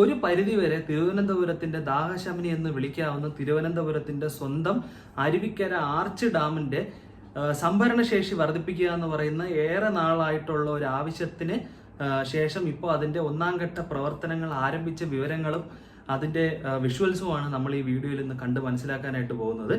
ഒരു പരിധിവരെ തിരുവനന്തപുരത്തിന്റെ ദാഹശമനി എന്ന് വിളിക്കാവുന്ന തിരുവനന്തപുരത്തിന്റെ സ്വന്തം അരുവിക്കര ആർച്ച് ഡാമിന്റെ സംഭരണശേഷി വർദ്ധിപ്പിക്കുക എന്ന് പറയുന്ന ഏറെ നാളായിട്ടുള്ള ഒരു ആവശ്യത്തിന് ശേഷം ഇപ്പോൾ അതിന്റെ ഒന്നാം ഘട്ട പ്രവർത്തനങ്ങൾ ആരംഭിച്ച വിവരങ്ങളും അതിന്റെ വിഷ്വൽസുമാണ് നമ്മൾ ഈ വീഡിയോയിൽ നിന്ന് കണ്ട് മനസ്സിലാക്കാനായിട്ട് പോകുന്നത്.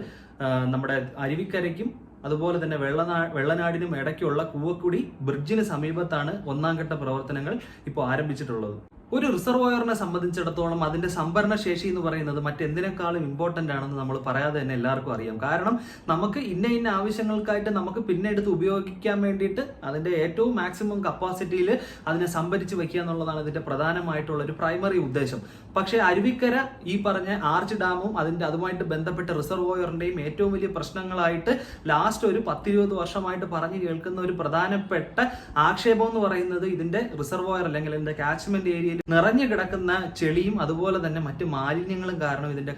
നമ്മുടെ അരുവിക്കരയ്ക്കും അതുപോലെ തന്നെ വെള്ളനാ വെള്ളനാടിനും ഇടയ്ക്കുള്ള കൂവക്കുടി ബ്രിഡ്ജിന് സമീപത്താണ് ഒന്നാം ഘട്ട പ്രവർത്തനങ്ങൾ ഇപ്പോൾ ആരംഭിച്ചിട്ടുള്ളത്. ഒരു റിസർവോയറിനെ സംബന്ധിച്ചിടത്തോളം അതിന്റെ സംഭരണ ശേഷി എന്ന് പറയുന്നത് മറ്റെന്തിനേക്കാളും ഇമ്പോർട്ടന്റ് ആണെന്ന് നമ്മൾ പറയാതെ തന്നെ എല്ലാവർക്കും അറിയാം. കാരണം നമുക്ക് ഇന്ന ഇന്ന ആവശ്യങ്ങൾക്കായിട്ട് നമുക്ക് പിന്നെ എടുത്ത് ഉപയോഗിക്കാൻ വേണ്ടിയിട്ട് അതിന്റെ ഏറ്റവും മാക്സിമം കപ്പാസിറ്റിയിൽ അതിനെ സംഭരിച്ച് വെക്കുക എന്നുള്ളതാണ് ഇതിന്റെ പ്രധാനമായിട്ടുള്ള ഒരു പ്രൈമറി ഉദ്ദേശം. പക്ഷേ അരുവിക്കര ഈ പറഞ്ഞ ആർച്ച് ഡാമും അതിന്റെ അതുമായിട്ട് ബന്ധപ്പെട്ട റിസർവോയറിന്റെയും ഏറ്റവും വലിയ പ്രശ്നങ്ങളായിട്ട് ലാസ്റ്റ് ഒരു പത്തിരുപത് വർഷമായിട്ട് പറഞ്ഞു കേൾക്കുന്ന ഒരു പ്രധാനപ്പെട്ട ആക്ഷേപം എന്ന് പറയുന്നത് ഇതിന്റെ റിസർവോയർ അല്ലെങ്കിൽ ഇതിന്റെ കാച്ച്മെന്റ് ഏരിയയിൽ നിറഞ്ഞു കിടക്കുന്ന ചെളിയും അതുപോലെ തന്നെ മറ്റ് മാലിന്യങ്ങളും കാരണം ഇതിന്റെ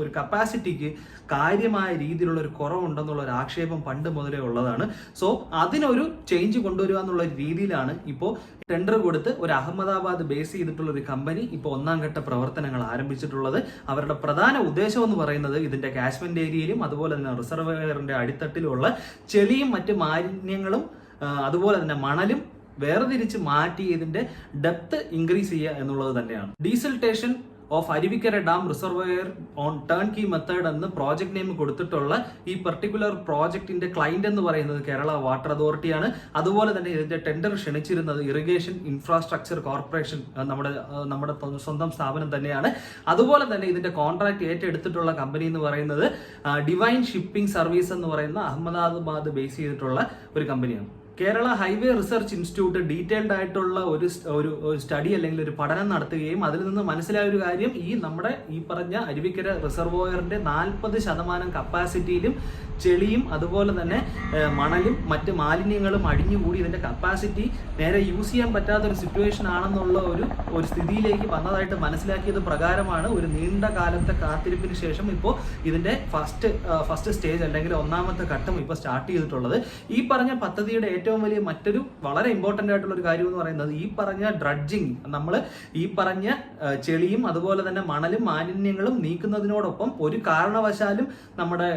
ഒരു കപ്പാസിറ്റിക്ക് കാര്യമായ രീതിയിലുള്ള ഒരു കുറവുണ്ടെന്നുള്ള ഒരു ആക്ഷേപം പണ്ട് മുതലേ ഉള്ളതാണ്. സോ അതിനൊരു ചേഞ്ച് കൊണ്ടുവരിക എന്നുള്ള രീതിയിലാണ് ഇപ്പോൾ ടെൻഡർ കൊടുത്ത് ഒരു അഹമ്മദാബാദ് ബേസ് ചെയ്തിട്ടുള്ള ഒരു കമ്പനി ഇപ്പോൾ ഒന്നാം ഘട്ട പ്രവർത്തനങ്ങൾ ആരംഭിച്ചിട്ടുള്ളത്. അവരുടെ പ്രധാന ഉദ്ദേശം എന്ന് പറയുന്നത് ഇതിന്റെ കാശ്മെന്റ് ഏരിയയിലും അതുപോലെ തന്നെ റിസർവയറിന്റെ അടിത്തട്ടിലുള്ള ചെളിയും മറ്റ് മാലിന്യങ്ങളും അതുപോലെ തന്നെ മണലും വേർതിരിച്ച് മാറ്റി ഇതിന്റെ ഡെപ്ത് ഇൻക്രീസ് ചെയ്യുക എന്നുള്ളത് തന്നെയാണ്. Desiltation of Aruvikkara dam reservoir on turn key method എന്ന് പ്രോജക്ട് നെയിം കൊടുത്തിട്ടുള്ള ഈ പെർട്ടിക്കുലർ പ്രോജക്റ്റിന്റെ ക്ലൈന്റ് എന്ന് പറയുന്നത് കേരള വാട്ടർ അതോറിറ്റിയാണ് അതുപോലെ തന്നെ ഇതിന്റെ ടെൻഡർ ക്ഷണിച്ചിരുന്നത് ഇറിഗേഷൻ ഇൻഫ്രാസ്ട്രക്ചർ കോർപ്പറേഷൻ നമ്മുടെ നമ്മുടെ സ്വന്തം സ്ഥാപനം തന്നെയാണ്. അതുപോലെ തന്നെ ഇതിന്റെ കോൺട്രാക്ട് ഏറ്റെടുത്തിട്ടുള്ള കമ്പനി എന്ന് പറയുന്നത് ഡിവൈൻ ഷിപ്പിംഗ് സർവീസ് എന്ന് പറയുന്ന അഹമ്മദാബാദ് ബേസ് ചെയ്തിട്ടുള്ള ഒരു കമ്പനിയാണ് Kerala highway research institute detailed ആയിട്ടുള്ള ഒരു ഒരു സ്റ്റഡി അല്ലെങ്കിൽ ഒരു പഠനം നടത്തുകയും അതിൽ നിന്ന് മനസ്സിലായ ഒരു കാര്യം ഈ നമ്മുടെ ഈ പറഞ്ഞ അരുവിക്കര റിസർവോയറിന്റെ നാൽപ്പത് ശതമാനം കപ്പാസിറ്റിയിലും ചെളിയും അതുപോലെ തന്നെ മണലും മറ്റ് മാലിന്യങ്ങളും അടിഞ്ഞുകൂടി ഇതിന്റെ കപ്പാസിറ്റി നേരെ യൂസ് ചെയ്യാൻ പറ്റാത്ത ഒരു സിറ്റുവേഷൻ ആണെന്നുള്ള ഒരു ഒരു സ്ഥിതിയിലേക്ക് വന്നതായിട്ട് മനസ്സിലാക്കിയത് പ്രകാരമാണ് ഒരു നീണ്ട കാലത്തെ കാത്തിരിപ്പിന് ശേഷം ഇപ്പോൾ ഇതിന്റെ ഫസ്റ്റ് ഫസ്റ്റ് സ്റ്റേജ് അല്ലെങ്കിൽ ഒന്നാമത്തെ ഘട്ടം ഇപ്പോൾ സ്റ്റാർട്ട് ചെയ്തിട്ടുള്ളത്. ഈ പറഞ്ഞ പദ്ധതിയുടെ ഏറ്റവും വലിയ മറ്റൊരു വളരെ ഇമ്പോർട്ടന്റ് ആയിട്ടുള്ള ഒരു കാര്യം എന്ന് പറയുന്നത് ഈ പറഞ്ഞ ഡ്രഡ്ജിങ് നമ്മൾ ഈ പറഞ്ഞ ചെളിയും അതുപോലെ തന്നെ മണലും മാലിന്യങ്ങളും നീക്കുന്നതിനോടൊപ്പം ഒരു കാരണവശാലും നമ്മുടെ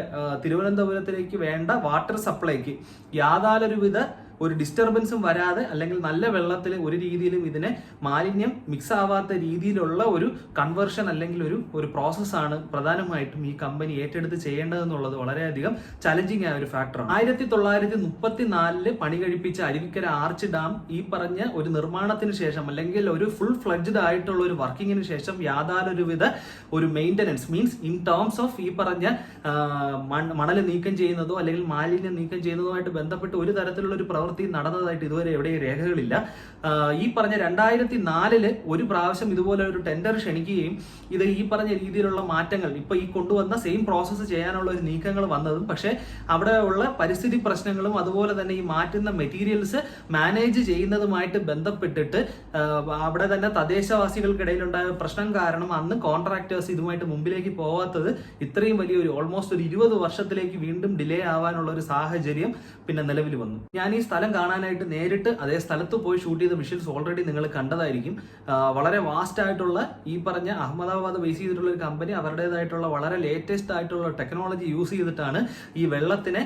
തിരുവനന്തപുരത്തിലേക്ക് വേണ്ട വാട്ടർ സപ്ലൈക്ക് യാതൊരുവിധ ഒരു ഡിസ്റ്റർബൻസും വരാതെ അല്ലെങ്കിൽ നല്ല വെള്ളത്തിൽ ഒരു രീതിയിലും ഇതിനെ മാലിന്യം മിക്സ് ആവാത്ത രീതിയിലുള്ള ഒരു കൺവേർഷൻ അല്ലെങ്കിൽ ഒരു ഒരു പ്രോസസ്സാണ് പ്രധാനമായിട്ടും ഈ കമ്പനി ഏറ്റെടുത്ത് ചെയ്യേണ്ടതെന്നുള്ളത് വളരെയധികം ചലഞ്ചിങ് ആയ ഒരു ഫാക്ടറാണ് ആയിരത്തി തൊള്ളായിരത്തി മുപ്പത്തി നാലിൽ പണി കഴിപ്പിച്ച അരുവിക്കര ആർച്ച് ഡാം ഈ പറഞ്ഞ ഒരു നിർമ്മാണത്തിന് ശേഷം അല്ലെങ്കിൽ ഒരു ഫുൾ ഫ്ലഡ്ജഡ് ആയിട്ടുള്ള ഒരു വർക്കിങ്ങിന് ശേഷം യാതൊരുവിധ ഒരു maintenance means in terms of ഈ പറഞ്ഞ മണൽ നീക്കം ചെയ്യുന്നതോ അല്ലെങ്കിൽ മാലിന്യം നീക്കം ചെയ്യുന്നതോ ആയിട്ട് ബന്ധപ്പെട്ട് ഒരു തരത്തിലുള്ള ഒരു പ്രവൃത്തി നടന്നതായിട്ട് ഇതുവരെ എവിടെയും രേഖകളില്ല. ഈ പറഞ്ഞ രണ്ടായിരത്തി നാലിൽ ഒരു പ്രാവശ്യം ഇതുപോലെ ഒരു ടെൻഡർ ക്ഷണിക്കുകയും ഇത് ഈ പറഞ്ഞ രീതിയിലുള്ള മാറ്റങ്ങൾ ഇപ്പൊ ഈ കൊണ്ടുവന്ന സെയിം പ്രോസസ്സ് ചെയ്യാനുള്ള ഒരു നീക്കങ്ങൾ വന്നതും പക്ഷേ അവിടെ ഉള്ള പരിസ്ഥിതി പ്രശ്നങ്ങളും അതുപോലെ തന്നെ ഈ മാറ്റുന്ന മെറ്റീരിയൽസ് മാനേജ് ചെയ്യുന്നതുമായിട്ട് ബന്ധപ്പെട്ടിട്ട് അവിടെ തന്നെ തദ്ദേശവാസികൾക്കിടയിലുണ്ടായ പ്രശ്നം കാരണം അന്ന് കോൺട്രാക്ടേഴ്സ് ഇതുമായിട്ട് മുമ്പിലേക്ക് പോവാത്തത് ഇത്രയും വലിയൊരു ഓൾമോസ്റ്റ് ഒരു ഇരുപത് വർഷത്തിലേക്ക് വീണ്ടും ഡിലേ ആവാനുള്ള ഒരു സാഹചര്യം പിന്നെ നിലവിൽ വന്നു. ഞാൻ ഈ സ്ഥലം കാണാനായിട്ട് നേരിട്ട് അതേ സ്ഥലത്ത് പോയി ഷൂട്ട് ചെയ്ത വിഷ്വൽസ് ഓൾറെഡി നിങ്ങൾ കണ്ടതായിരിക്കും. വളരെ വാസ്റ്റ് ആയിട്ടുള്ള ഈ പറഞ്ഞ അഹമ്മദാബാദ് ബേസ് ചെയ്തിട്ടുള്ള ഒരു കമ്പനി അവരുടേതായിട്ടുള്ള വളരെ ലേറ്റസ്റ്റ് ആയിട്ടുള്ള ടെക്നോളജി യൂസ് ചെയ്തിട്ടാണ് ഈ വെള്ളത്തിനെ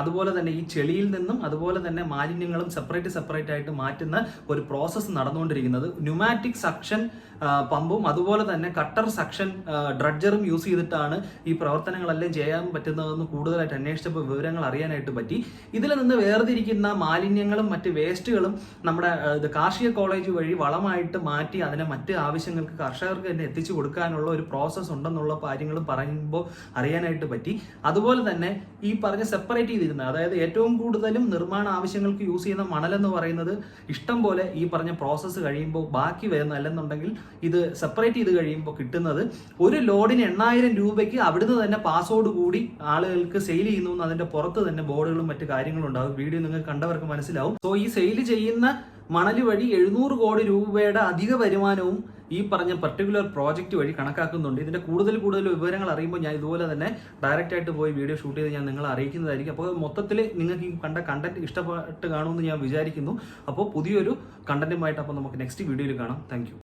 അതുപോലെ തന്നെ ഈ ചെളിയിൽ നിന്നും അതുപോലെ തന്നെ മാലിന്യങ്ങളും സെപ്പറേറ്റ് സെപ്പറേറ്റ് ആയിട്ട് മാറ്റുന്ന ഒരു പ്രോസസ്സ് നടന്നുകൊണ്ടിരിക്കുന്നത്. ന്യൂമാറ്റിക് സക്ഷൻ പമ്പും അതുപോലെ തന്നെ കട്ടർ സക്ഷൻ ഡ്രഡ്ജറും യൂസ് ചെയ്തിട്ടാണ് ഈ പ്രവർത്തനങ്ങളെല്ലാം ചെയ്യാൻ പറ്റുന്നതെന്ന് കൂടുതലായിട്ട് അന്വേഷിച്ചപ്പോൾ വിവരങ്ങൾ അറിയാനായിട്ട് പറ്റി. ഇതിൽ നിന്ന് വേർതിരിക്കുന്ന മാലിന്യങ്ങളും മറ്റ് വേസ്റ്റുകളും നമ്മുടെ കാർഷിക കോളേജ് വഴി വളമായിട്ട് മാറ്റി അതിനെ മറ്റ് ആവശ്യങ്ങൾക്ക് കർഷകർക്ക് തന്നെ എത്തിച്ചു കൊടുക്കാനുള്ള ഒരു പ്രോസസ്സ് ഉണ്ടെന്നുള്ള കാര്യങ്ങളും പറയുമ്പോൾ അറിയാനായിട്ട് പറ്റി. അതുപോലെ തന്നെ ഈ പറഞ്ഞ സെപ്പറേറ്റ് ചെയ്തിരുന്ന അതായത് ഏറ്റവും കൂടുതലും നിർമ്മാണ ആവശ്യങ്ങൾക്ക് യൂസ് ചെയ്യുന്ന മണലെന്ന് പറയുന്നത് ഇഷ്ടം പോലെ ഈ പറഞ്ഞ പ്രോസസ്സ് കഴിയുമ്പോൾ ബാക്കി വരുന്ന അല്ലെന്നുണ്ടെങ്കിൽ ഇത് സെപ്പറേറ്റ് ചെയ്ത് കഴിയുമ്പോൾ കിട്ടുന്നത് ഒരു ലോഡിന് എണ്ണായിരം രൂപയ്ക്ക് അവിടുന്ന് തന്നെ പാസ്വേഡ് കൂടി ആളുകൾക്ക് സെയിൽ ചെയ്യുന്നു അതിന്റെ പുറത്ത് തന്നെ ബോർഡുകളും മറ്റു കാര്യങ്ങളും ഉണ്ടാവും വീഡിയോ നിങ്ങൾ കണ്ടവർക്ക് മനസ്സിലാവും. സോ ഈ സെയിൽ ചെയ്യുന്ന മണൽ വഴി എഴുന്നൂറ് കോടി രൂപയുടെ അധിക വരുമാനവും ഈ പറഞ്ഞ പർട്ടിക്കുലർ പ്രോജക്റ്റ് വഴി കണക്കാക്കുന്നുണ്ട്. ഇതിന്റെ കൂടുതൽ കൂടുതൽ വിവരങ്ങൾ അറിയുമ്പോൾ ഞാൻ ഇതുപോലെ തന്നെ ഡയറക്റ്റ് ആയിട്ട് പോയി വീഡിയോ ഷൂട്ട് ചെയ്ത് ഞാൻ നിങ്ങളെ അറിയിക്കുന്നതായിരിക്കും. അപ്പോൾ മൊത്തത്തിൽ നിങ്ങൾക്ക് ഈ കണ്ട കണ്ടന്റ് ഇഷ്ടപ്പെട്ട് കാണുമെന്ന് ഞാൻ വിചാരിക്കുന്നു. അപ്പോൾ പുതിയൊരു കണ്ടന്റുമായിട്ട് അപ്പോൾ നമുക്ക് നെക്സ്റ്റ് വീഡിയോയിൽ കാണാം. താങ്ക്